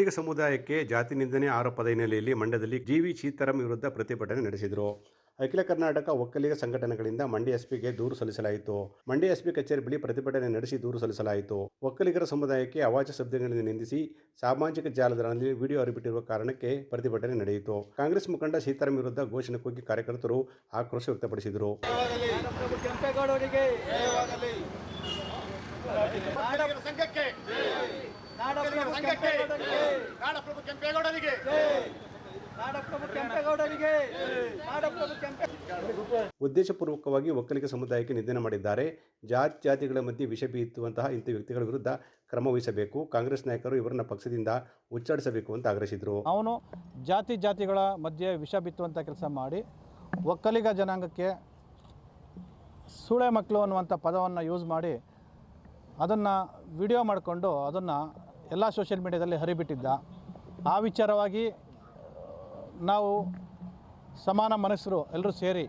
ಒಕ್ಕಲಿಗ ಸಮುದಾಯಕ್ಕೆ ಜಾತಿ ನಿಂದನೆ ಆರೋಪದ ಹಿನ್ನೆಲೆಯಲ್ಲಿ ಮಂಡ್ಯದಲ್ಲಿ ಜಿವಿ ಸೀತಾರಾಮ್ ವಿರುದ್ಧ ಪ್ರತಿಭಟನೆ ನಡೆಸಿದರು. ಅಖಿಲ ಕರ್ನಾಟಕ ಒಕ್ಕಲಿಗ ಸಂಘಟನೆಗಳಿಂದ ಮಂಡ್ಯ ಎಸ್ಪಿಗೆ ದೂರು ಸಲ್ಲಿಸಲಾಯಿತು. ಮಂಡ್ಯ ಎಸ್ಪಿ ಕಚೇರಿ ಬಳಿ ಪ್ರತಿಭಟನೆ ನಡೆಸಿ ದೂರು ಸಲ್ಲಿಸಲಾಯಿತು. ಒಕ್ಕಲಿಗರ ಸಮುದಾಯಕ್ಕೆ ಅವಾಚ್ಯ ಶಬ್ದಗಳಿಂದ ನಿಂದಿಸಿ ಸಾಮಾಜಿಕ ಜಾಲತಾಣದಲ್ಲಿ ವಿಡಿಯೋ ಹರಿಬಿಟ್ಟಿರುವ ಕಾರಣಕ್ಕೆ ಪ್ರತಿಭಟನೆ ನಡೆಯಿತು. ಕಾಂಗ್ರೆಸ್ ಮುಖಂಡ ಸೀತಾರಾಮ್ ವಿರುದ್ಧ ಘೋಷಣೆ ಕೂಗಿ ಕಾರ್ಯಕರ್ತರು ಆಕ್ರೋಶ ವ್ಯಕ್ತಪಡಿಸಿದರು. ನಾಡಪ್ರಭು ಸಂಘಕ್ಕೆ ನಾಡಪ್ರಭು ಕೆಂಪೇಗೌಡರಿಗೆ. ನಾಡಪ್ರಭು ಕೆಂಪೇಗೌಡರಿಗೆ. ನಾಡಪ್ರಭು ಕೆಂಪೇ ಉದ್ದೇಶಪೂರ್ವಕವಾಗಿ ಒಕ್ಕಲಿಗ ಸಮುದಾಯಕ್ಕೆ ನಿಂದನೆ ಮಾಡಿದ್ದಾರೆ. ಜಾತಿ ಜಾತಿಗಳ ಮಧ್ಯೆ ವಿಷ ಬೀಯುವಂತಹ ಇಂಥ ವ್ಯಕ್ತಿಗಳ ವಿರುದ್ಧ ಕ್ರಮ ವಹಿಸಬೇಕು. ಕಾಂಗ್ರೆಸ್ ನಾಯಕರು ಇವರನ್ನ ಪಕ್ಷದಿಂದ ಉಚ್ಚಾಡಿಸಬೇಕು ಅಂತ ಆಗ್ರಹಿಸಿದರು. ಅವನು ಜಾತಿ ಜಾತಿಗಳ ಮಧ್ಯೆ ವಿಷ ಬಿತ್ತುವಂಥ ಕೆಲಸ ಮಾಡಿ ಒಕ್ಕಲಿಗ ಜನಾಂಗಕ್ಕೆ ಸೂಳೆ ಮಕ್ಕಳು ಅನ್ನುವಂಥ ಪದವನ್ನು ಯೂಸ್ ಮಾಡಿ ಅದನ್ನು ವಿಡಿಯೋ ಮಾಡಿಕೊಂಡು ಅದನ್ನು ಎಲ್ಲ ಸೋಷಿಯಲ್ ಮೀಡ್ಯಾದಲ್ಲಿ ಹರಿಬಿಟ್ಟಿದ್ದ. ಆ ವಿಚಾರವಾಗಿ, ನಾವು ಸಮಾನ ಮನಸ್ಸರು ಎಲ್ಲರೂ ಸೇರಿ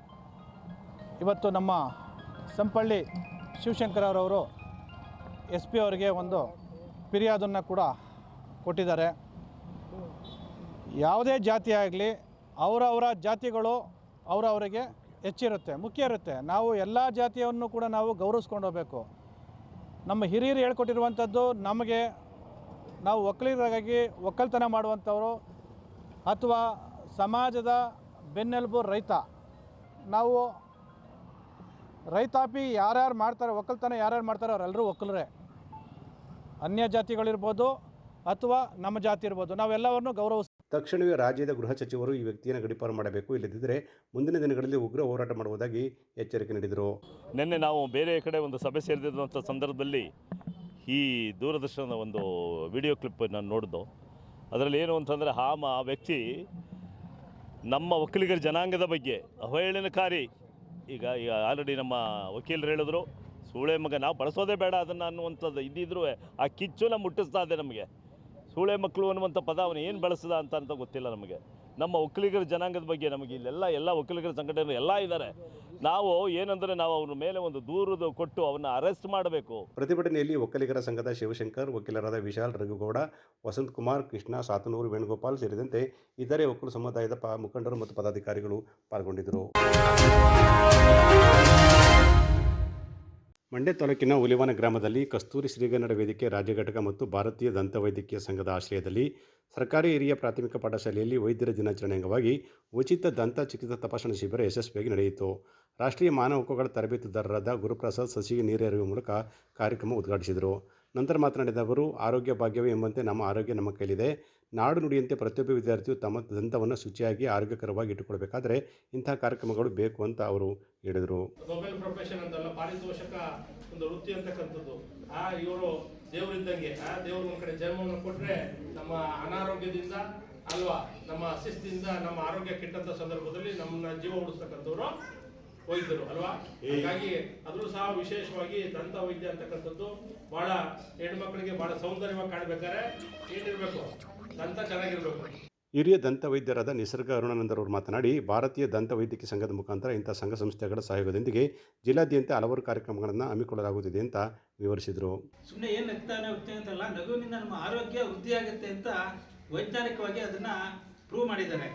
ಇವತ್ತು ನಮ್ಮ ಸಂಪಳ್ಳಿ ಶಿವಶಂಕರರವರು ಎಸ್ ಪಿ ಅವರಿಗೆ ಒಂದು ಫಿರ್ಯಾದನ್ನು ಕೂಡ ಕೊಟ್ಟಿದ್ದಾರೆ. ಯಾವುದೇ ಜಾತಿ ಆಗಲಿ ಅವರವರ ಜಾತಿಗಳು ಅವರವರಿಗೆ ಹೆಚ್ಚಿರುತ್ತೆ ಮುಖ್ಯ ಇರುತ್ತೆ. ನಾವು ಎಲ್ಲ ಜಾತಿಯನ್ನು ಕೂಡ ನಾವು ಗೌರವಿಸ್ಕೊಂಡು ಹೋಗಬೇಕು. ನಮ್ಮ ಹಿರಿಯರು ಹೇಳ್ಕೊಟ್ಟಿರುವಂಥದ್ದು ನಮಗೆ ನಾವು ಒಕ್ಕಲಿಗರಾಗಿ ಒಕ್ಕಲ್ತನ ಮಾಡುವಂಥವರು ಅಥವಾ ಸಮಾಜದ ಬೆನ್ನೆಲುಬು ರೈತ. ನಾವು ರೈತಾಪಿ ಯಾರ್ಯಾರು ಮಾಡ್ತಾರೆ ಒಕ್ಕಲ್ತನ ಯಾರ್ಯಾರು ಮಾಡ್ತಾರೋ ಅವರೆಲ್ಲರೂ ಒಕ್ಕಲರೇ. ಅನ್ಯ ಜಾತಿಗಳಿರ್ಬೋದು ಅಥವಾ ನಮ್ಮ ಜಾತಿ ಇರ್ಬೋದು ನಾವೆಲ್ಲವನ್ನು ಗೌರವಿಸ. ತಕ್ಷಣವೇ ರಾಜ್ಯದ ಗೃಹ ಸಚಿವರು ಈ ವ್ಯಕ್ತಿಯನ್ನು ಗಡಿಪಾರು ಮಾಡಬೇಕು ಇಲ್ಲದಿದ್ದರೆ ಮುಂದಿನ ದಿನಗಳಲ್ಲಿ ಉಗ್ರ ಹೋರಾಟ ಮಾಡುವುದಾಗಿ ಎಚ್ಚರಿಕೆ ನೀಡಿದರು. ನಿನ್ನೆ ನಾವು ಬೇರೆ ಕಡೆ ಒಂದು ಸಭೆ ಸೇರಿದಂಥ ಸಂದರ್ಭದಲ್ಲಿ ಈ ದೂರದರ್ಶನದ ಒಂದು ವಿಡಿಯೋ ಕ್ಲಿಪ್ ನಾನು ನೋಡಿದ್ದು. ಅದರಲ್ಲಿ ಏನು ಅಂತಂದರೆ ಆ ಆ ವ್ಯಕ್ತಿ ನಮ್ಮ ಒಕ್ಕಲಿಗರ ಜನಾಂಗದ ಬಗ್ಗೆ ಅವಹೇಳನಕಾರಿ ಈಗ ಈಗ ಆಲ್ರೆಡಿ ನಮ್ಮ ವಕೀಲರು ಹೇಳಿದ್ರು, ಸೂಳೆ ಮಗ ನಾವು ಬಳಸೋದೇ ಬೇಡ ಅದನ್ನು ಅನ್ನುವಂಥದ್ದು ಇದ್ದಿದ್ರು ಆ ಕಿಚ್ಚು ನಮ್ಮ ಮುಟ್ಟಿಸ್ತಾ ಇದೆ ನಮಗೆ. ಸೂಳೆ ಮಕ್ಕಳು ಅನ್ನುವಂಥ ಪದ ಅವನು ಏನು ಬಳಸಿದ ಅಂತ ಅಂತ ಗೊತ್ತಿಲ್ಲ ನಮಗೆ. ನಮ್ಮ ಒಕ್ಕಲಿಗರ ಜನಾಂಗದ ಬಗ್ಗೆ ನಮಗೆ ಇಲ್ಲೆಲ್ಲ ಎಲ್ಲ ಒಕ್ಕಲಿಗರ ಸಂಘಟನೆ ಎಲ್ಲ ಇದ್ದಾರೆ. ನಾವು ಏನಂದರೆ ನಾವು ಅವ್ರ ಮೇಲೆ ಒಂದು ದೂರದ ಕೊಟ್ಟು ಅವನ್ನ ಅರೆಸ್ಟ್ ಮಾಡಬೇಕು. ಪ್ರತಿಭಟನೆಯಲ್ಲಿ ಒಕ್ಕಲಿಗರ ಸಂಘದ ಶಿವಶಂಕರ್, ವಕೀಲರಾದ ವಿಶಾಲ್ ರಘುಗೌಡ, ವಸಂತ್ ಕುಮಾರ್, ಕೃಷ್ಣ, ಸಾತನೂರು, ವೇಣುಗೋಪಾಲ್ ಸೇರಿದಂತೆ ಇತರೆ ಒಕ್ಕಲು ಸಮುದಾಯದ ಮುಖಂಡರು ಮತ್ತು ಪದಾಧಿಕಾರಿಗಳು ಪಾಲ್ಗೊಂಡಿದ್ದರು. ಮಂಡ್ಯ ತಾಲೂಕಿನ ಉಲಿವಾನ ಗ್ರಾಮದಲ್ಲಿ ಕಸ್ತೂರಿ ಶ್ರೀಗನ್ನಡ ವೇದಿಕೆ ರಾಜ್ಯ ಘಟಕ ಮತ್ತು ಭಾರತೀಯ ದಂತ ವೈದ್ಯಕೀಯ ಸಂಘದ ಆಶ್ರಯದಲ್ಲಿ ಸರ್ಕಾರಿ ಹಿರಿಯ ಪ್ರಾಥಮಿಕ ಪಾಠಶಾಲೆಯಲ್ಲಿ ವೈದ್ಯರ ದಿನಾಚರಣೆ ಅಂಗವಾಗಿ ಉಚಿತ ದಂತ ಚಿಕಿತ್ಸಾ ತಪಾಸಣಾ ಶಿಬಿರ ಯಶಸ್ವಿಯಾಗಿ ನಡೆಯಿತು. ರಾಷ್ಟ್ರೀಯ ಮಾನವ ಹಕ್ಕುಗಳ ತರಬೇತುದಾರರಾದ ಗುರುಪ್ರಸಾದ್ ಸಸಿಗೆ ನೀರೆರೆಯುವ ಮೂಲಕ ಕಾರ್ಯಕ್ರಮ ಉದ್ಘಾಟಿಸಿದರು. ನಂತರ ಮಾತನಾಡಿದ ಅವರು, ಆರೋಗ್ಯ ಭಾಗ್ಯವೇ ಎಂಬಂತೆ ನಮ್ಮ ಆರೋಗ್ಯ ನಮ್ಮ ಕೈಲಿದೆ. ನಾಡು ನುಡಿಯಂತೆ ಪ್ರತಿಯೊಬ್ಬ ವಿದ್ಯಾರ್ಥಿಯು ತಮ್ಮ ದಂತವನ್ನು ಶುಚಿಯಾಗಿ ಆರೋಗ್ಯಕರವಾಗಿ ಇಟ್ಟುಕೊಳ್ಬೇಕಾದ್ರೆ ಇಂತಹ ಕಾರ್ಯಕ್ರಮಗಳು ಬೇಕು ಅಂತ ಅವರು ಹೇಳಿದರು. ನೊಬೆಲ್ ಪ್ರೊಫೆಷನ್ ಅಂತಲ್ಲ ಪಾರಿತೋಷಕ ಒಂದು ವೃತ್ತಿ ಅಂತಕ್ಕಂಥದ್ದು. ಆ ಇವರು ದೇವರಿದ್ದಂಗೆ ಆ ದೇವರು ಒಂದು ಕಡೆ ಜನ್ಮವನ್ನು ಕೊಟ್ಟರೆ ನಮ್ಮ ಅನಾರೋಗ್ಯದಿಂದ ಅಲ್ವಾ ನಮ್ಮ ಶಿಸ್ತಿಂದ ನಮ್ಮ ಆರೋಗ್ಯ ಕೆಟ್ಟಂತ ಸಂದರ್ಭದಲ್ಲಿ ನಮ್ಮನ್ನ ಜೀವ ಉಳಿಸ್ತಕ್ಕಂಥವ್ರು ವೈದ್ಯರು ಅಲ್ವಾ? ಹಾಗಾಗಿ ಅದ್ರೂ ಸಹ ವಿಶೇಷವಾಗಿ ದಂತ ವೈದ್ಯ ಅಂತಕ್ಕಂಥದ್ದು ಬಹಳ ಹೆಣ್ಮಕ್ಳಿಗೆ ಬಹಳ ಸೌಂದರ್ಯವಾಗಿ ಕಾಣ್ಬೇಕಾದ್ರೆ ಏನಿರ್ಬೇಕು? ದಂತ ಚೆನ್ನಾಗಿರ್ಬೇಕು. ಹಿರಿಯ ದಂತ ವೈದ್ಯರಾದ ನಿಸರ್ಗ ಅರುಣಾನಂದರವರು ಮಾತನಾಡಿ ಭಾರತೀಯ ದಂತ ವೈದ್ಯಕೀಯ ಸಂಘದ ಮುಖಾಂತರ ಇಂಥ ಸಂಘ ಸಂಸ್ಥೆಗಳ ಸಹಯೋಗದೊಂದಿಗೆ ಜಿಲ್ಲಾದ್ಯಂತ ಹಲವಾರು ಕಾರ್ಯಕ್ರಮಗಳನ್ನು ಹಮ್ಮಿಕೊಳ್ಳಲಾಗುತ್ತಿದೆ ಅಂತ ವಿವರಿಸಿದರು. ಸುಮ್ಮನೆ ಏನು ನಗ್ತಾನೆ ಹೋಗ್ತೇನೆ ಅಂತಲ್ಲ ನಗುವಿನಿಂದ ನಮ್ಮ ಆರೋಗ್ಯ ವೃದ್ಧಿಯಾಗುತ್ತೆ ಅಂತ ವೈಜ್ಞಾನಿಕವಾಗಿ ಅದನ್ನು ಪ್ರೂವ್ ಮಾಡಿದ್ದಾರೆ.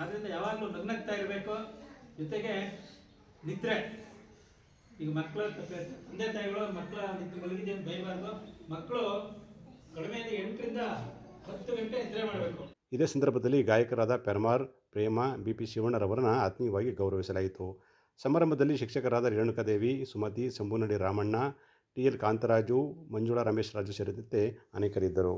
ಆದ್ದರಿಂದ ಯಾವಾಗಲೂ ನಗ್ನಗ್ತಾ ಇರಬೇಕು. ಜೊತೆಗೆ ನಿದ್ರೆ. ಈಗ ಮಕ್ಕಳ ತಂದೆ ತಾಯಿಗಳು ಮಕ್ಕಳ ನಿದ್ರೆ ಮಲಗಿದೆ ಅಂತ ಬೈಬಾರ್ದು ಮಕ್ಕಳು ಕಡಿಮೆ ಎಂಟರಿಂದ ಇದೇ ಸಂದರ್ಭದಲ್ಲಿ ಗಾಯಕರಾದ ಪೆರ್ಮಾರ್, ಪ್ರೇಮ ಬಿ ಪಿ ಶಿವಣ್ಣರವರನ್ನ ಆತ್ಮೀಯವಾಗಿ ಗೌರವಿಸಲಾಯಿತು. ಸಮಾರಂಭದಲ್ಲಿ ಶಿಕ್ಷಕರಾದ ರೇಣುಕಾದೇವಿ, ಸುಮತಿ ಶಂಭುನಡಿ ರಾಮಣ್ಣ, ಟಿ ಎಲ್ ಕಾಂತರಾಜು, ಮಂಜುಳಾ ರಮೇಶ್ ರಾಜು ಸೇರಿದಂತೆ ಅನೇಕರಿದ್ದರು.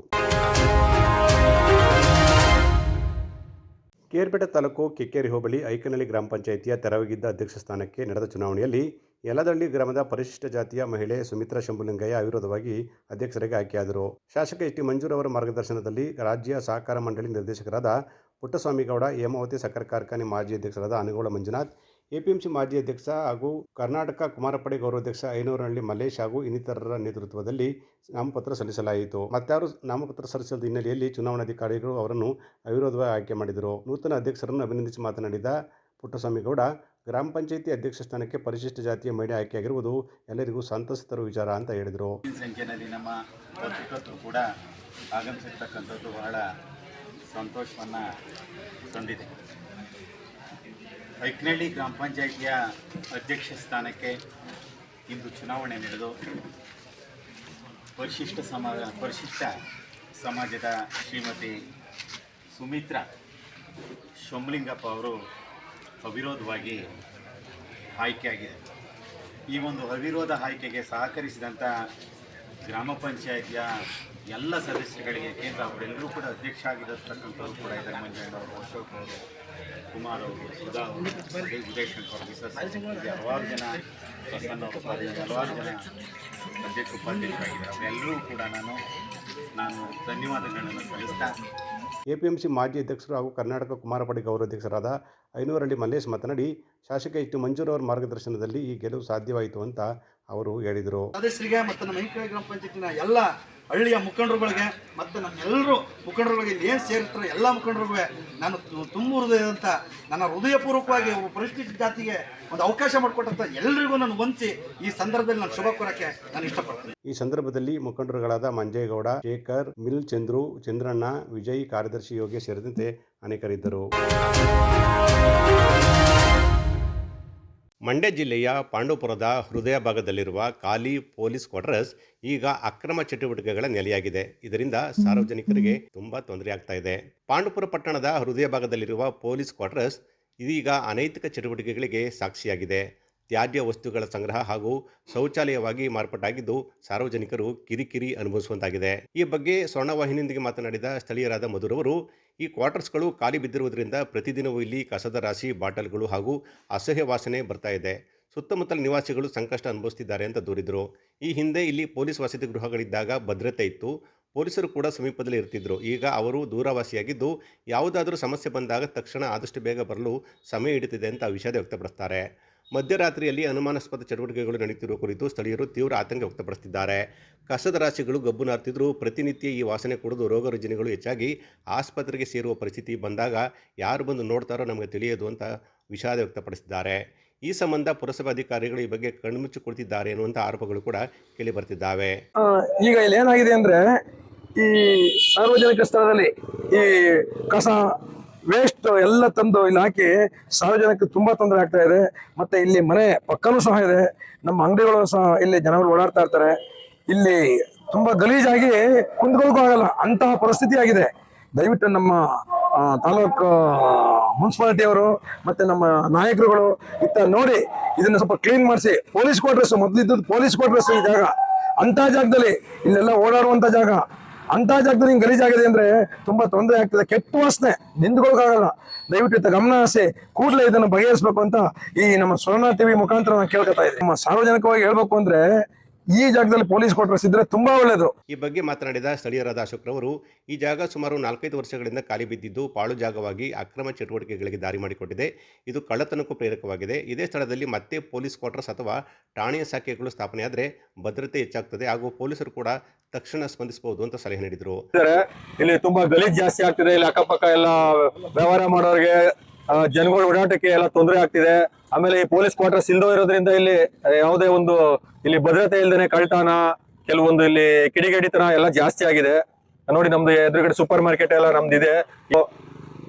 ಕೇರ್ಪೇಟೆ ತಾಲೂಕು ಕೆಕ್ಕೇರಿ ಹೋಬಳಿ ಐಕನಹಳ್ಳಿ ಗ್ರಾಮ ಪಂಚಾಯಿತಿಯ ತೆರವಾಗಿದ್ದ ಅಧ್ಯಕ್ಷ ಸ್ಥಾನಕ್ಕೆ ನಡೆದ ಚುನಾವಣೆಯಲ್ಲಿ ಯಲದಳ್ಳಿ ಗ್ರಾಮದ ಪರಿಶಿಷ್ಟ ಜಾತಿಯ ಮಹಿಳೆ ಸುಮಿತ್ರಾ ಶಂಭುಲಿಂಗಯ್ಯ ಅವಿರೋಧವಾಗಿ ಅಧ್ಯಕ್ಷರಿಗೆ ಆಯ್ಕೆಯಾದರು. ಶಾಸಕ ಎಚ್ ಟಿ ಮಂಜೂರ್ ಅವರ ಮಾರ್ಗದರ್ಶನದಲ್ಲಿ ರಾಜ್ಯ ಸಹಕಾರ ಮಂಡಳಿ ನಿರ್ದೇಶಕರಾದ ಪುಟ್ಟಸ್ವಾಮಿಗೌಡ, ಹೇಮಾವತಿ ಸಕ್ಕರೆ ಕಾರ್ಖಾನೆ ಮಾಜಿ ಅಧ್ಯಕ್ಷರಾದ ಅನುಗೌಡ ಮಂಜುನಾಥ್, ಎಪಿಎಂಸಿ ಮಾಜಿ ಅಧ್ಯಕ್ಷ ಹಾಗೂ ಕರ್ನಾಟಕ ಕುಮಾರಪಡೆ ಗೌರವಾಧ್ಯಕ್ಷ ಐನೂರಹಳ್ಳಿ ಮಲ್ಲೇಶ್ ಹಾಗೂ ಇನ್ನಿತರರ ನೇತೃತ್ವದಲ್ಲಿ ನಾಮಪತ್ರ ಸಲ್ಲಿಸಲಾಯಿತು. ಮತ್ತಾರು ನಾಮಪತ್ರ ಸಲ್ಲಿಸಿದ ಹಿನ್ನೆಲೆಯಲ್ಲಿ ಚುನಾವಣಾಧಿಕಾರಿಗಳು ಅವರನ್ನು ಅವಿರೋಧವಾಗಿ ಆಯ್ಕೆ ಮಾಡಿದರು. ನೂತನ ಅಧ್ಯಕ್ಷರನ್ನು ಅಭಿನಂದಿಸಿ ಮಾತನಾಡಿದ ಪುಟ್ಟಸ್ವಾಮಿಗೌಡ ಗ್ರಾಮ ಪಂಚಾಯಿತಿ ಅಧ್ಯಕ್ಷ ಸ್ಥಾನಕ್ಕೆ ಪರಿಶಿಷ್ಟ ಜಾತಿಯ ಮಹಿಳೆ ಆಯ್ಕೆಯಾಗಿರುವುದು ಎಲ್ಲರಿಗೂ ಸಂತಸ ತರುವ ವಿಚಾರ ಅಂತ ಹೇಳಿದರು. ಸಂಖ್ಯೆಯಲ್ಲಿ ನಮ್ಮ ಕೂಡ ಆಗಮಿಸಿರ್ತಕ್ಕಂಥದ್ದು ಬಹಳ ಸಂತೋಷವನ್ನು ತಂದಿದೆ. ಐಕ್ನಳ್ಳಿ ಗ್ರಾಮ ಪಂಚಾಯಿತಿಯ ಅಧ್ಯಕ್ಷ ಸ್ಥಾನಕ್ಕೆ ಇಂದು ಚುನಾವಣೆ ನಡೆದು ಪರಿಶಿಷ್ಟ ಸಮಾಜ ಪರಿಶಿಷ್ಟ ಸಮಾಜದ ಶ್ರೀಮತಿ ಸುಮಿತ್ರಾ ಶೊಮ್ಲಿಂಗಪ್ಪ ಅವರು ಅವಿರೋಧವಾಗಿ ಆಯ್ಕೆಯಾಗಿದೆ. ಈ ಒಂದು ಅವಿರೋಧ ಆಯ್ಕೆಗೆ ಸಹಕರಿಸಿದಂಥ ಗ್ರಾಮ ಪಂಚಾಯಿತಿಯ ಎಲ್ಲ ಸದಸ್ಯಗಳಿಗೆ ಕೇಂದ್ರ ಅವರೆಲ್ಲರೂ ಕೂಡ ಅಧ್ಯಕ್ಷ ಆಗಿರತಕ್ಕಂಥವ್ರು ಕೂಡ ಇದ್ದಾರೆ. ಮಂಜಣ್ಣ ಅವರು, ಅಶೋಕ್ ಅವರು, ಕುಮಾರ್ ಅವರು, ಸುಧಾ ಅವರು ವಿಜಯ್ ವಿಜಯಶಂಕರ್ ಅವರು ಮಿಸಸ್ ಹಲವಾರು ಜನ ಪ್ರಸನ್ನ ಅವರು, ಹಲವಾರು ಜನ ಅಧ್ಯಕ್ಷ ಉಪಾಧ್ಯಕ್ಷರಾಗಿದ್ದಾರೆ. ಅವರೆಲ್ಲರೂ ಕೂಡ ನಾನು ನಾನು ಧನ್ಯವಾದಗಳನ್ನು ಸಲ್ಲಿಸ್ತಾ ಎಪಿಎಂಸಿ ಮಾಜಿ ಅಧ್ಯಕ್ಷರು ಹಾಗೂ ಕರ್ನಾಟಕ ಅಧ್ಯಕ್ಷರಾದ ಗೌರವಾಧ್ಯಕ್ಷರಾದ ಐನೂರಳ್ಳಿ ಮಲ್ಲೇಶ್ ಮಾತನಾಡಿ, ಶಾಸಕ ಎಚ್ ಅವರ ಮಾರ್ಗದರ್ಶನದಲ್ಲಿ ಈ ಗೆಲುವು ಸಾಧ್ಯವಾಯಿತು ಅಂತ ಅವರು ಹೇಳಿದರು. ಸದಸ್ಯರಿಗೆ ಮತ್ತು ನಮ್ಮ ಗ್ರಾಮ ಪಂಚಾಯತಿನ ಎಲ್ಲ ಹಳ್ಳಿಯ ಮುಖಂಡರುಗಳಿಗೆ ಮತ್ತು ನಮ್ಮೆಲ್ಲರೂ ಮುಖಂಡರುಗಳಿಗೆ ಏನು ಸೇರಿರ್ತಾರೆ ಎಲ್ಲ ಮುಖಂಡರು ನಾನು ತುಂಬು ಹೃದಯದಂತ ನನ್ನ ಹೃದಯಪೂರ್ವಕವಾಗಿ ಒಬ್ಬ ಪರಿಶಿಷ್ಟ ಜಾತಿಗೆ ಒಂದು ಅವಕಾಶ ಮಾಡಿಕೊಟ್ಟಂಥ ಎಲ್ಲರಿಗೂ ನಾನು ವಂಚಿ ಈ ಸಂದರ್ಭದಲ್ಲಿ ನಾನು ಶುಭ ಕೋರಕ್ಕೆ ನಾನು ಇಷ್ಟಪಡ್ತೀನಿ. ಈ ಸಂದರ್ಭದಲ್ಲಿ ಮುಖಂಡರುಗಳಾದ ಮಂಜೇಗೌಡ, ಶೇಖರ್ ಮಿಲ್ ಚಂದ್ರು ಚಂದ್ರಣ್ಣ, ವಿಜಯ್ ಕಾರ್ಯದರ್ಶಿ ಯೋಗೇಶ್ ಸೇರಿದಂತೆ ಅನೇಕರಿದ್ದರು. ಮಂಡ್ಯ ಜಿಲ್ಲೆಯ ಪಾಂಡವಪುರದ ಹೃದಯ ಭಾಗದಲ್ಲಿರುವ ಖಾಲಿ ಪೊಲೀಸ್ ಕ್ವಾರ್ಟರ್ಸ್ ಈಗ ಅಕ್ರಮ ಚಟುವಟಿಕೆಗಳ ನೆಲೆಯಾಗಿದೆ. ಇದರಿಂದ ಸಾರ್ವಜನಿಕರಿಗೆ ತುಂಬಾ ತೊಂದರೆ ಆಗ್ತಾ ಇದೆ. ಪಾಂಡವಪುರ ಪಟ್ಟಣದ ಹೃದಯ ಭಾಗದಲ್ಲಿರುವ ಪೊಲೀಸ್ ಕ್ವಾರ್ಟರ್ಸ್ ಇದೀಗ ಅನೈತಿಕ ಚಟುವಟಿಕೆಗಳಿಗೆ ಸಾಕ್ಷಿಯಾಗಿದೆ. ತ್ಯಾಜ್ಯ ವಸ್ತುಗಳ ಸಂಗ್ರಹ ಹಾಗೂ ಶೌಚಾಲಯವಾಗಿ ಮಾರ್ಪಾಟಾಗಿದ್ದು ಸಾರ್ವಜನಿಕರು ಕಿರಿಕಿರಿ ಅನುಭವಿಸುವಂತಾಗಿದೆ. ಈ ಬಗ್ಗೆ ಸ್ವರ್ಣವಾಹಿನಿಯೊಂದಿಗೆ ಮಾತನಾಡಿದ ಸ್ಥಳೀಯರಾದ ಮಧುರವರು ಈ ಕ್ವಾರ್ಟರ್ಸ್ಗಳು ಖಾಲಿ ಬಿದ್ದಿರುವುದರಿಂದ ಪ್ರತಿದಿನವೂ ಇಲ್ಲಿ ಕಸದ ರಾಶಿ, ಬಾಟಲ್ಗಳು ಹಾಗೂ ಅಸಹ್ಯ ವಾಸನೆ ಬರ್ತಾ ಇದೆ. ಸುತ್ತಮುತ್ತಲ ನಿವಾಸಿಗಳು ಸಂಕಷ್ಟ ಅನುಭವಿಸುತ್ತಿದ್ದಾರೆ ಅಂತ ದೂರಿದರು. ಈ ಹಿಂದೆ ಇಲ್ಲಿ ಪೊಲೀಸ್ ವಸತಿ ಗೃಹಗಳಿದ್ದಾಗ ಭದ್ರತೆ ಇತ್ತು. ಪೊಲೀಸರು ಕೂಡ ಸಮೀಪದಲ್ಲಿ ಇರ್ತಿದ್ರು. ಈಗ ಅವರು ದೂರವಾಸಿಯಾಗಿದ್ದು ಯಾವುದಾದರೂ ಸಮಸ್ಯೆ ಬಂದಾಗ ತಕ್ಷಣ ಆದಷ್ಟು ಬೇಗ ಬರಲು ಸಮಯ ಹಿಡಿತಿದೆ ಅಂತ ವಿಷಾದ ವ್ಯಕ್ತಪಡಿಸ್ತಾರೆ. ಮಧ್ಯರಾತ್ರಿಯಲ್ಲಿ ಅನುಮಾನಾಸ್ಪದ ಚಟುವಟಿಕೆಗಳು ನಡೆಯುತ್ತಿರುವ ಕುರಿತು ಸ್ಥಳೀಯರು ತೀವ್ರ ಆತಂಕ ವ್ಯಕ್ತಪಡಿಸುತ್ತಿದ್ದಾರೆ. ಕಸದ ರಾಶಿಗಳು ಗಬ್ಬು ನಾರ್ತಿದ್ರೂ. ಪ್ರತಿನಿತ್ಯ ಈ ವಾಸನೆ ಕುಡಿದು ರೋಗ ರುಜಿನಿಗಳು ಹೆಚ್ಚಾಗಿ ಆಸ್ಪತ್ರೆಗೆ ಸೇರುವ ಪರಿಸ್ಥಿತಿ ಬಂದಾಗ ಯಾರು ಬಂದು ನೋಡ್ತಾರೋ ನಮಗೆ ತಿಳಿಯದು ಅಂತ ವಿಷಾದ ವ್ಯಕ್ತಪಡಿಸಿದ್ದಾರೆ. ಈ ಸಂಬಂಧ ಪುರಸಭಾ ಅಧಿಕಾರಿಗಳು ಈ ಬಗ್ಗೆ ಕಣ್ಮುಚ್ಚು ಕುಳಿತಿದ್ದಾರೆ ಎನ್ನುವಂಥ ಆರೋಪಗಳು ಕೂಡ ಕೇಳಿ ಬರ್ತಿದ್ದಾವೆ. ಈಗ ಇಲ್ಲಿ ಏನಾಗಿದೆ ಅಂದ್ರೆ ಈ ಸಾರ್ವಜನಿಕ ಸ್ಥಳದಲ್ಲಿ ಈ ಕಸ ವೇಸ್ಟ್ ಎಲ್ಲ ತಂದು ಇಲ್ಲಿ ಹಾಕಿ ಸಾರ್ವಜನಿಕ ತುಂಬಾ ತೊಂದರೆ ಆಗ್ತಾ ಇದೆ. ಮತ್ತೆ ಇಲ್ಲಿ ಮನೆ ಪಕ್ಕನೂ ಸಹ ಇದೆ. ನಮ್ಮ ಅಂಗಡಿಗಳು ಸಹ ಇಲ್ಲಿ ಜನಗಳು ಓಡಾಡ್ತಾ ಇರ್ತಾರೆ. ಇಲ್ಲಿ ತುಂಬಾ ಗಲೀಜಾಗಿ ಕುಂತ್ಕೊಳ್ಳೋಕ್ಕೂ ಆಗಲ್ಲ. ಅಂತಹ ಪರಿಸ್ಥಿತಿ ಆಗಿದೆ. ದಯವಿಟ್ಟು ನಮ್ಮ ತಾಲೂಕು ಮುನ್ಸಿಪಾಲಿಟಿಯವರು ಮತ್ತೆ ನಮ್ಮ ನಾಯಕರುಗಳು ಇತ್ತ ನೋಡಿ ಇದನ್ನ ಸ್ವಲ್ಪ ಕ್ಲೀನ್ ಮಾಡಿಸಿ. ಪೊಲೀಸ್ ಕ್ವಾರ್ಟರ್ಸ್ ಮೊದಲಿದ್ದು ಪೊಲೀಸ್ ಕ್ವಾರ್ಟರ್ಸ್ ಈ ಜಾಗ. ಅಂತ ಜಾಗದಲ್ಲಿ ಇಲ್ಲೆಲ್ಲ ಓಡಾಡುವಂತ ಜಾಗ. ಅಂತ ಜಾಗದಲ್ಲಿ ಹಿಂಗ್ ಗಲೀಜಾಗಿದೆ ಅಂದ್ರೆ ತುಂಬಾ ತೊಂದರೆ ಆಗ್ತದೆ. ಕೆಟ್ಟ ವಾಸನೆ ನಿಂತ್ಕೊಳ್ಳೋಕ್ಕಾಗಲ್ಲ ದಯವಿಟ್ಟು ಇತ್ತ ಗಮನ ಕೂಡಲೇ ಇದನ್ನು ಬಗೆಹರಿಸಬೇಕು ಅಂತ ಈ ನಮ್ಮ ಸುವರ್ಣ ಟಿವಿ ಮುಖಾಂತರ ನಾನು ಕೇಳ್ಕೊತಾ ಇದ್ದೀನಿ. ನಮ್ಮ ಸಾರ್ವಜನಿಕವಾಗಿ ಹೇಳ್ಬೇಕು ಅಂದ್ರೆ ಈ ಜಾಗದಲ್ಲಿ ಪೊಲೀಸ್ ಕ್ವಾರ್ಟರ್ಸ್ ಇದ್ರೆ ತುಂಬಾ ಒಳ್ಳೇದು. ಈ ಬಗ್ಗೆ ಮಾತನಾಡಿದ ಸ್ಥಳೀಯರಾದ ಅಶೋಕ್ರವರು ಈ ಜಾಗ ಸುಮಾರು ನಾಲ್ಕೈದು ವರ್ಷಗಳಿಂದ ಖಾಲಿ ಬಿದ್ದಿದ್ದು ಪಾಳು ಜಾಗವಾಗಿ ಅಕ್ರಮ ಚಟುವಟಿಕೆಗಳಿಗೆ ದಾರಿ ಮಾಡಿಕೊಟ್ಟಿದೆ. ಇದು ಕಳ್ಳತನಕ್ಕೂ ಪ್ರೇರಕವಾಗಿದೆ. ಇದೇ ಸ್ಥಳದಲ್ಲಿ ಮತ್ತೆ ಪೊಲೀಸ್ ಕ್ವಾರ್ಟರ್ಸ್ ಅಥವಾ ಠಾಣೆಯ ಶಾಖೆಗಳು ಸ್ಥಾಪನೆಯಾದರೆ ಭದ್ರತೆ ಹೆಚ್ಚಾಗ್ತದೆ ಹಾಗೂ ಪೊಲೀಸರು ಕೂಡ ತಕ್ಷಣ ಸ್ಪಂದಿಸಬಹುದು ಅಂತ ಸಲಹೆ ನೀಡಿದರು. ಇಲ್ಲಿ ತುಂಬಾ ಗಲೀಜ್ ಜಾಸ್ತಿ ಆಗ್ತಿದೆ. ಇಲ್ಲಿ ಅಕ್ಕಪಕ್ಕ ಎಲ್ಲ ವ್ಯವಹಾರ ಮಾಡೋರಿಗೆ ಜನಗಳ ಓಡಾಟಕ್ಕೆ ಎಲ್ಲ ತೊಂದರೆ ಆಗ್ತಿದೆ. ಆಮೇಲೆ ಈ ಪೊಲೀಸ್ ಕ್ವಾರ್ಟರ್ಸ್ ಇಲ್ದೋ ಇರೋದ್ರಿಂದ ಇಲ್ಲಿ ಯಾವುದೇ ಒಂದು ಇಲ್ಲಿ ಭದ್ರತೆ ಇಲ್ದೇನೆ ಕಳ್ತಾನ, ಕೆಲವೊಂದು ಇಲ್ಲಿ ಕಿಡಿಗೇಡಿತನ ಎಲ್ಲ ಜಾಸ್ತಿ ಆಗಿದೆ. ನೋಡಿ, ನಮ್ದು ಎದುರುಗಡೆ ಸೂಪರ್ ಮಾರ್ಕೆಟ್ ಎಲ್ಲ ನಮ್ದು ಇದೆ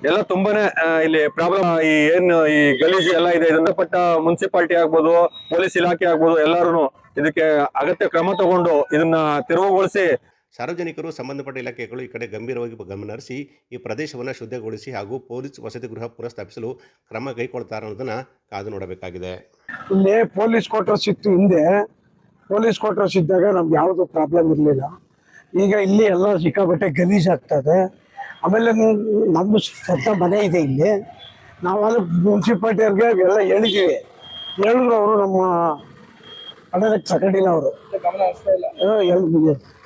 ಎಲ್ಲ ತುಂಬಾನೇ ಇಲ್ಲಿ ಪ್ರಾಬ್ಲಮ್, ಈ ಏನು ಈ ಗಲೀಜು ಎಲ್ಲ ಇದೆ. ಇದನ್ನ ಪಟ್ಟ ಮುನ್ಸಿಪಾಲ್ಟಿ ಆಗ್ಬೋದು, ಪೊಲೀಸ್ ಇಲಾಖೆ ಆಗ್ಬೋದು ಎಲ್ಲರೂ ಇದಕ್ಕೆ ಅಗತ್ಯ ಕ್ರಮ ತಗೊಂಡು ಇದನ್ನ ತೆರವುಗೊಳಿಸಿ ಸಾರ್ವಜನಿಕರು ಸಂಬಂಧಪಟ್ಟ ಇಲಾಖೆಗಳು ಈ ಕಡೆ ಗಂಭೀರವಾಗಿ ಗಮನಹರಿಸಿ ಈ ಪ್ರದೇಶವನ್ನು ಶುದ್ಧಗೊಳಿಸಿ ಹಾಗೂ ಪೊಲೀಸ್ ವಸತಿ ಗೃಹ ಪುನಃಸ್ಥಾಪಿಸಲು ಕ್ರಮ ಕೈಗೊಳ್ತಾರೆ ಅನ್ನೋದನ್ನು ಕಾದು ನೋಡಬೇಕಾಗಿದೆ. ಇಲ್ಲಿ ಪೊಲೀಸ್ ಕ್ವಾರ್ಟರ್ಸ್ ಇತ್ತು ಹಿಂದೆ. ಪೊಲೀಸ್ ಕ್ವಾರ್ಟರ್ಸ್ ಇದ್ದಾಗ ನಮ್ಗೆ ಯಾವುದು ಪ್ರಾಬ್ಲಮ್ ಇರಲಿಲ್ಲ. ಈಗ ಇಲ್ಲಿ ಎಲ್ಲ ಸಿಕ್ಕಾಪಟ್ಟೆ ಗಲೀಜ್ ಆಗ್ತದೆ. ಆಮೇಲೆ ನಮ್ಮ ನಮ್ದು ಸ್ವಂತ ಮನೆ ಇದೆ ಇಲ್ಲಿ. ನಾವೆಲ್ಲ ಮುನ್ಸಿಪಾಲ್ಟಿಯವ್ರಿಗೆ ಎಲ್ಲ ಹೇಳಿದ್ದೀವಿ ಹೇಳಿದ್ರು ಅವರು ನಮ್ಮ ಅಡಲಕ್ಕೆ ತಗೊಂಡಿಲ್ಲ ಅವರು.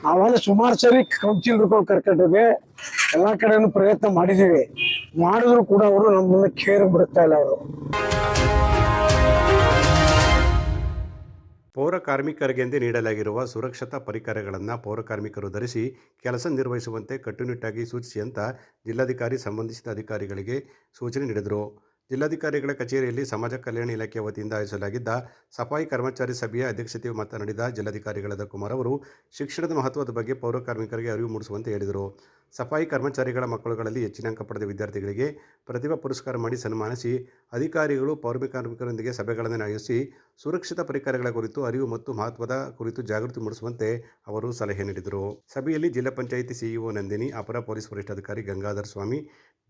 ನಾವೆಲ್ಲ ಸುಮಾರು ಸರಿ ಕೌನ್ಸಿಲರ್ಗಳು ಕರ್ಕೊಂಡೋಗಿ ಎಲ್ಲ ಕಡೆನೂ ಪ್ರಯತ್ನ ಮಾಡಿದೀವಿ. ಮಾಡಿದ್ರು ಕೂಡ ಅವರು ನಮ್ಮನ್ನ ಕೇರ್ ಬಿಡುತ್ತಾ ಇಲ್ಲ ಅವರು. ಪೌರ ಕಾರ್ಮಿಕರಿಗೆಂದೇ ನೀಡಲಾಗಿರುವ ಸುರಕ್ಷತಾ ಪರಿಕರಗಳನ್ನು ಪೌರ ಕಾರ್ಮಿಕರು ಧರಿಸಿ ಕೆಲಸ ನಿರ್ವಹಿಸುವಂತೆ ಕಟ್ಟುನಿಟ್ಟಾಗಿ ಸೂಚಿಸಿ ಅಂತ ಜಿಲ್ಲಾಧಿಕಾರಿ, ಸಂಬಂಧಿಸಿದ ಅಧಿಕಾರಿಗಳಿಗೆ ಸೂಚನೆ ನೀಡಿದರು. ಜಿಲ್ಲಾಧಿಕಾರಿಗಳ ಕಚೇರಿಯಲ್ಲಿ ಸಮಾಜ ಕಲ್ಯಾಣ ಇಲಾಖೆ ವತಿಯಿಂದ ಆಯೋಜಿಸಲಾಗಿದ್ದ ಸಫಾಯಿ ಕರ್ಮಚಾರಿ ಸಭೆಯ ಅಧ್ಯಕ್ಷತೆ ಮಾತನಾಡಿದ ಜಿಲ್ಲಾಧಿಕಾರಿಗಳಾದ ಕುಮಾರ್ ಅವರು, ಶಿಕ್ಷಣದ ಮಹತ್ವದ ಬಗ್ಗೆ ಪೌರಕಾರ್ಮಿಕರಿಗೆ ಅರಿವು ಮೂಡಿಸುವಂತೆ ಹೇಳಿದರು. ಸಫಾಯಿ ಕರ್ಮಚಾರಿಗಳ ಮಕ್ಕಳುಗಳಲ್ಲಿ ಹೆಚ್ಚಿನ ಅಂಕ ಪಡೆದ ವಿದ್ಯಾರ್ಥಿಗಳಿಗೆ ಪ್ರತಿಭಾ ಪುರಸ್ಕಾರ ಮಾಡಿ ಸನ್ಮಾನಿಸಿ ಅಧಿಕಾರಿಗಳು ಪೌರ ಕಾರ್ಮಿಕರೊಂದಿಗೆ ಸಭೆಗಳನ್ನು ಆಯೋಜಿಸಿ ಸುರಕ್ಷಿತ ಪರಿಕರಗಳ ಕುರಿತು ಅರಿವು ಮತ್ತು ಮಹತ್ವದ ಕುರಿತು ಜಾಗೃತಿ ಮೂಡಿಸುವಂತೆ ಅವರು ಸಲಹೆ ನೀಡಿದರು. ಸಭೆಯಲ್ಲಿ ಜಿಲ್ಲಾ ಪಂಚಾಯಿತಿ ಸಿಇಒ ನಂದಿನಿ, ಅಪರ ಪೊಲೀಸ್ ವರಿಷ್ಠಾಧಿಕಾರಿ ಗಂಗಾಧರ ಸ್ವಾಮಿ,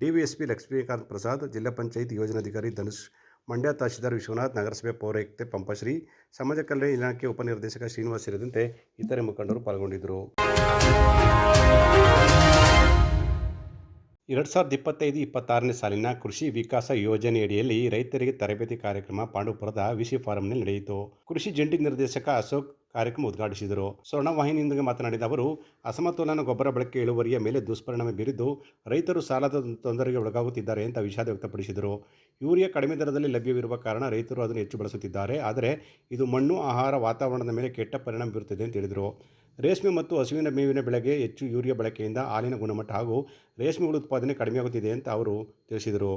ಡಿವಿಎಸ್ಪಿ ಲಕ್ಷ್ಮೀಕಾಂತ್ ಪ್ರಸಾದ್, ಜಿಲ್ಲಾ ಪಂಚಾಯಿತಿ ಯೋಜನಾಧಿಕಾರಿ ಧನುಷ್, ಮಂಡ್ಯ ತಹಶೀಲ್ದಾರ್ ವಿಶ್ವನಾಥ್, ನಗರಸಭೆ ಪೌರಾಯುಕ್ತೆ ಪಂಪಶ್ರೀ, ಸಮಾಜ ಕಲ್ಯಾಣ ಇಲಾಖೆ ಉಪನಿರ್ದೇಶಕ ಶ್ರೀನಿವಾಸ್ ಸೇರಿದಂತೆ ಇತರೆ ಮುಖಂಡರು ಪಾಲ್ಗೊಂಡಿದ್ದರು. ಎರಡು ಸಾವಿರದ ಇಪ್ಪತ್ತೈದು, ಇಪ್ಪತ್ತಾರನೇ ಸಾಲಿನ ಕೃಷಿ ವಿಕಾಸ ಯೋಜನೆಯಡಿಯಲ್ಲಿ ರೈತರಿಗೆ ತರಬೇತಿ ಕಾರ್ಯಕ್ರಮ ಪಾಂಡುಪುರದ ವಿಶಿ ಫಾರಂನಲ್ಲಿ ನಡೆಯಿತು. ಕೃಷಿ ಜಂಟಿ ನಿರ್ದೇಶಕ ಅಶೋಕ್ ಕಾರ್ಯಕ್ರಮ ಉದ್ಘಾಟಿಸಿದರು. ಸ್ವರ್ಣವಾಹಿನಿಯೊಂದಿಗೆ ಮಾತನಾಡಿದ ಅವರು, ಅಸಮತೋಲನ ಗೊಬ್ಬರ ಬಳಕೆ ಇಳುವರಿಯ ಮೇಲೆ ದುಷ್ಪರಿಣಾಮ ಬೀರಿದ್ದು ರೈತರು ಸಾಲದ ತೊಂದರೆಗೆ ಒಳಗಾಗುತ್ತಿದ್ದಾರೆ ಅಂತ ವಿಷಾದ ವ್ಯಕ್ತಪಡಿಸಿದರು. ಯೂರಿಯಾ ಕಡಿಮೆ ದರದಲ್ಲಿ ಲಭ್ಯವಿರುವ ಕಾರಣ ರೈತರು ಅದನ್ನು ಹೆಚ್ಚು ಬಳಸುತ್ತಿದ್ದಾರೆ. ಆದರೆ ಇದು ಮಣ್ಣು, ಆಹಾರ, ವಾತಾವರಣದ ಮೇಲೆ ಕೆಟ್ಟ ಪರಿಣಾಮ ಬೀರುತ್ತಿದೆ ಅಂತ ಹೇಳಿದರು. ರೇಷ್ಮೆ ಮತ್ತು ಹಸುವಿನ ಮೇವಿನ ಬೆಳೆಗೆ ಹೆಚ್ಚು ಯೂರಿಯಾ ಬಳಕೆಯಿಂದ ಹಾಲಿನ ಗುಣಮಟ್ಟ ಹಾಗೂ ರೇಷ್ಮೆ ಹುಳು ಉತ್ಪಾದನೆ ಕಡಿಮೆಯಾಗುತ್ತಿದೆ ಅಂತ ಅವರು ತಿಳಿಸಿದರು.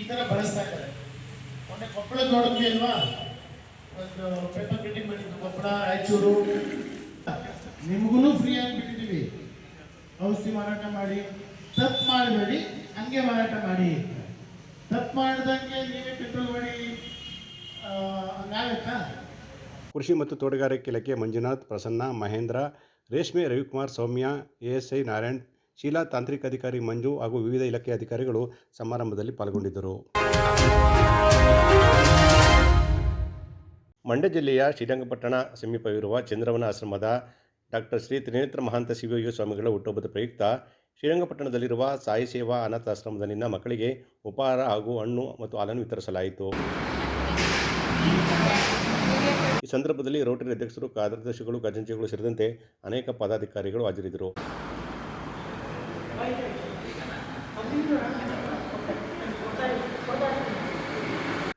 ಈ ಬಳಸ್ತಾ ಇದ್ದಾರೆ. ಮೊನ್ನೆ ಕೊಪ್ಪಳ ನೋಡಿದ್ವಿ ಅಲ್ವಾ ಒಂದು ಪೇಪರ್ ಕಟಿಂಗ್ ಮಾಡಿದ್ದು ಕೊಪ್ಪಳ, ರಾಯಚೂರು. ನಿಮಗೂ ಫ್ರೀ ಆಗಿ ಬಿಟ್ಟಿದ್ದೀವಿ ಔಷಧಿ ಮಾರಾಟ ಮಾಡಿ, ತಪ್ಪು ಮಾಡಬೇಡಿ, ಹಂಗೆ ಮಾರಾಟ ಮಾಡಿ. ತಪ್ಪು ಮಾಡ್ದಂಗೆ ನೀವೇ ಪೆಟ್ರೋಲ್ ಮಾಡಿ ಹಂಗಾಗತ್ತಾ ಕೃಷಿ ಮತ್ತು ತೋಟಗಾರಿಕೆ ಇಲಾಖೆ ಮಂಜುನಾಥ್, ಪ್ರಸನ್ನ, ಮಹೇಂದ್ರ, ರೇಷ್ಮೆ, ರವಿಕುಮಾರ್, ಸೌಮ್ಯ, ಎಎಸ್ಐ ನಾರಾಯಣ್, ಶೀಲಾ, ತಾಂತ್ರಿಕ ಅಧಿಕಾರಿ ಮಂಜು ಹಾಗೂ ವಿವಿಧ ಇಲಾಖೆ ಅಧಿಕಾರಿಗಳು ಸಮಾರಂಭದಲ್ಲಿ ಪಾಲ್ಗೊಂಡಿದ್ದರು. ಮಂಡ್ಯ ಜಿಲ್ಲೆಯ ಶ್ರೀರಂಗಪಟ್ಟಣ ಸಮೀಪವಿರುವ ಚಂದ್ರವನ ಆಶ್ರಮದ ಡಾಕ್ಟರ್ ಶ್ರೀ ತ್ರಿನೇತ್ರ ಮಹಾಂತ ಶಿವಯೋಗ ಸ್ವಾಮಿಗಳ ಹುಟ್ಟುಹಬ್ಬದ ಪ್ರಯುಕ್ತ ಶ್ರೀರಂಗಪಟ್ಟಣದಲ್ಲಿರುವ ಸಾಯಿ ಸೇವಾ ಅನಾಥಾಶ್ರಮದಲ್ಲಿನ ಮಕ್ಕಳಿಗೆ ಉಪಹಾರ ಹಾಗೂ ಹಣ್ಣು ಮತ್ತು ಹಾಲನ್ನು ವಿತರಿಸಲಾಯಿತು. ಈ ಸಂದರ್ಭದಲ್ಲಿ ರೋಟರಿ ಅಧ್ಯಕ್ಷರು, ಕಾರ್ಯದರ್ಶಿಗಳು, ಖಜಾಂಚಿಗಳು ಸೇರಿದಂತೆ ಅನೇಕ ಪದಾಧಿಕಾರಿಗಳು ಹಾಜರಿದ್ದರು.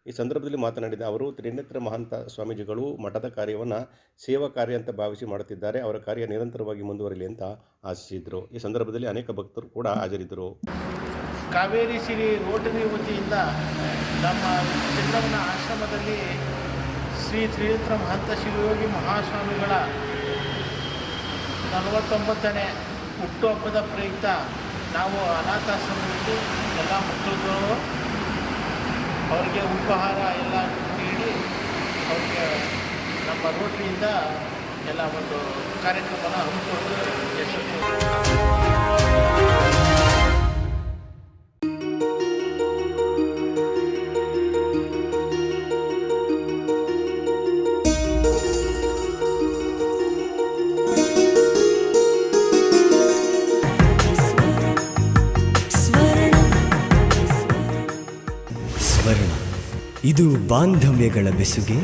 ಈ ಸಂದರ್ಭದಲ್ಲಿ ಮಾತನಾಡಿದ ಅವರು, ತ್ರಿನೇತ್ರ ಮಹಾಂತ ಸ್ವಾಮೀಜಿಗಳು ಮಠದ ಕಾರ್ಯವನ್ನು ಸೇವಾ ಕಾರ್ಯ ಅಂತ ಭಾವಿಸಿ ಮಾಡುತ್ತಿದ್ದಾರೆ. ಅವರ ಕಾರ್ಯ ನಿರಂತರವಾಗಿ ಮುಂದುವರಿಲಿ ಅಂತ ಆಶಿಸಿದರು. ಈ ಸಂದರ್ಭದಲ್ಲಿ ಅನೇಕ ಭಕ್ತರು ಕೂಡ ಹಾಜರಿದ್ದರು. ಕಾವೇರಿ ಸಿರಿ ರೋಟರಿ ವತಿಯಿಂದ ನಮ್ಮ ಚಂದ್ರವನ ಆಶ್ರಮದಲ್ಲಿ ಶ್ರೀ ತ್ರಿನೇತ್ರ ಮಹಂತ ಶಿವಯೋಗಿ ಮಹಾಸ್ವಾಮಿಗಳ ನಲವತ್ತೊಂಬತ್ತನೇ ಹುಟ್ಟುಹಬ್ಬದ ಪ್ರಯುಕ್ತ ನಾವು ಅನಾಥಾಶ್ರಮದಲ್ಲಿ ಎಲ್ಲ ಮಕ್ಕಳುಗಳು ಅವರಿಗೆ ಉಪಹಾರ ಎಲ್ಲ ನೀಡಿ ಅವ್ರಿಗೆ ನಮ್ಮ ರೋಟ್ರಿಯಿಂದ ಎಲ್ಲ ಒಂದು ಕಾರ್ಯಕ್ರಮನ ಹಮ್ಮಿಕೊಂಡು ಯಶಸ್ವಿ ಬಾಂಧವ್ಯಗಳ ಬೆಸುಗೆ